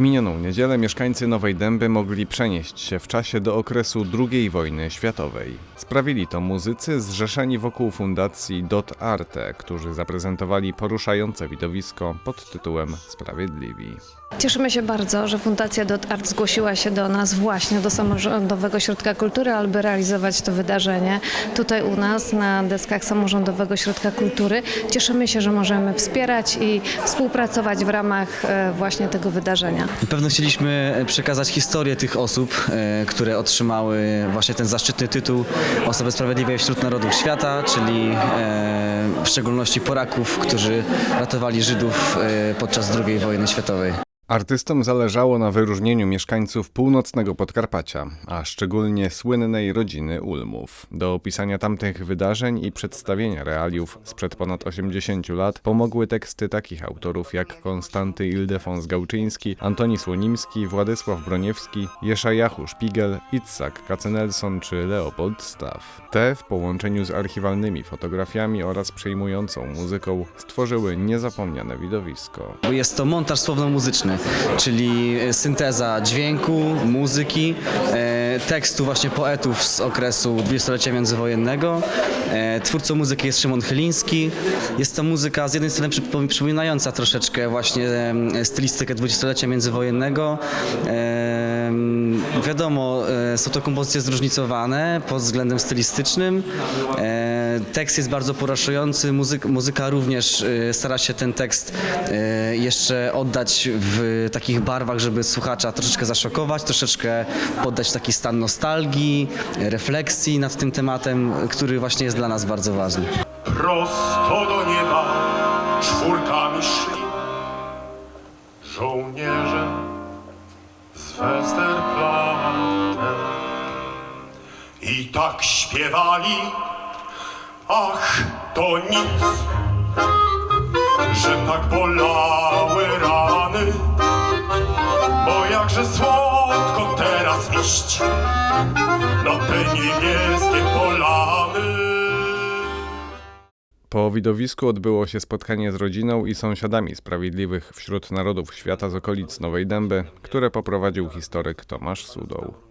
minioną niedzielę mieszkańcy Nowej Dęby mogli przenieść się w czasie do okresu II wojny światowej. Sprawili to muzycy zrzeszeni wokół fundacji Dot Arte, którzy zaprezentowali poruszające widowisko pod tytułem Sprawiedliwi. Cieszymy się bardzo, że Fundacja Dot Art zgłosiła się do nas właśnie do Samorządowego Ośrodka Kultury, aby realizować to wydarzenie tutaj u nas na deskach Samorządowego Ośrodka Kultury. Cieszymy się, że możemy wspierać i współpracować w ramach e, właśnie tego wydarzenia. Na pewno chcieliśmy przekazać historię tych osób, e, które otrzymały właśnie ten zaszczytny tytuł Osoby Sprawiedliwej wśród Narodów Świata, czyli e, w szczególności Polaków, którzy ratowali Żydów e, podczas II wojny światowej. Artystom zależało na wyróżnieniu mieszkańców północnego Podkarpacia, a szczególnie słynnej rodziny Ulmów. Do opisania tamtych wydarzeń i przedstawienia realiów sprzed ponad 80 lat pomogły teksty takich autorów jak Konstanty Ildefons Gałczyński, Antoni Słonimski, Władysław Broniewski, Jeszajahu Szpigel, Itzak Kacenelson czy Leopold Staff. Te w połączeniu z archiwalnymi fotografiami oraz przejmującą muzyką stworzyły niezapomniane widowisko. Jest to montaż słowno-muzyczny, czyli synteza dźwięku, muzyki, e, tekstu właśnie poetów z okresu dwudziestolecia międzywojennego. E, Twórcą muzyki jest Szymon Chyliński. Jest to muzyka z jednej strony przypo- przypominająca troszeczkę właśnie e, stylistykę dwudziestolecia międzywojennego. Wiadomo, e, są to kompozycje zróżnicowane pod względem stylistycznym. E, Tekst jest bardzo poruszający, muzyk, muzyka również e, stara się ten tekst jeszcze oddać w takich barwach, żeby słuchacza troszeczkę zaszokować, troszeczkę poddać taki stan nostalgii, refleksji nad tym tematem, który właśnie jest dla nas bardzo ważny. Prosto do nieba czwórkami szli żołnierze z Westerplatte tak śpiewali, ach to nic, że tak bolały rany, bo jakże słodko teraz iść na te niebieskie polany. Po widowisku odbyło się spotkanie z rodziną i sąsiadami sprawiedliwych wśród narodów świata z okolic Nowej Dęby, które poprowadził historyk Tomasz Sudoł.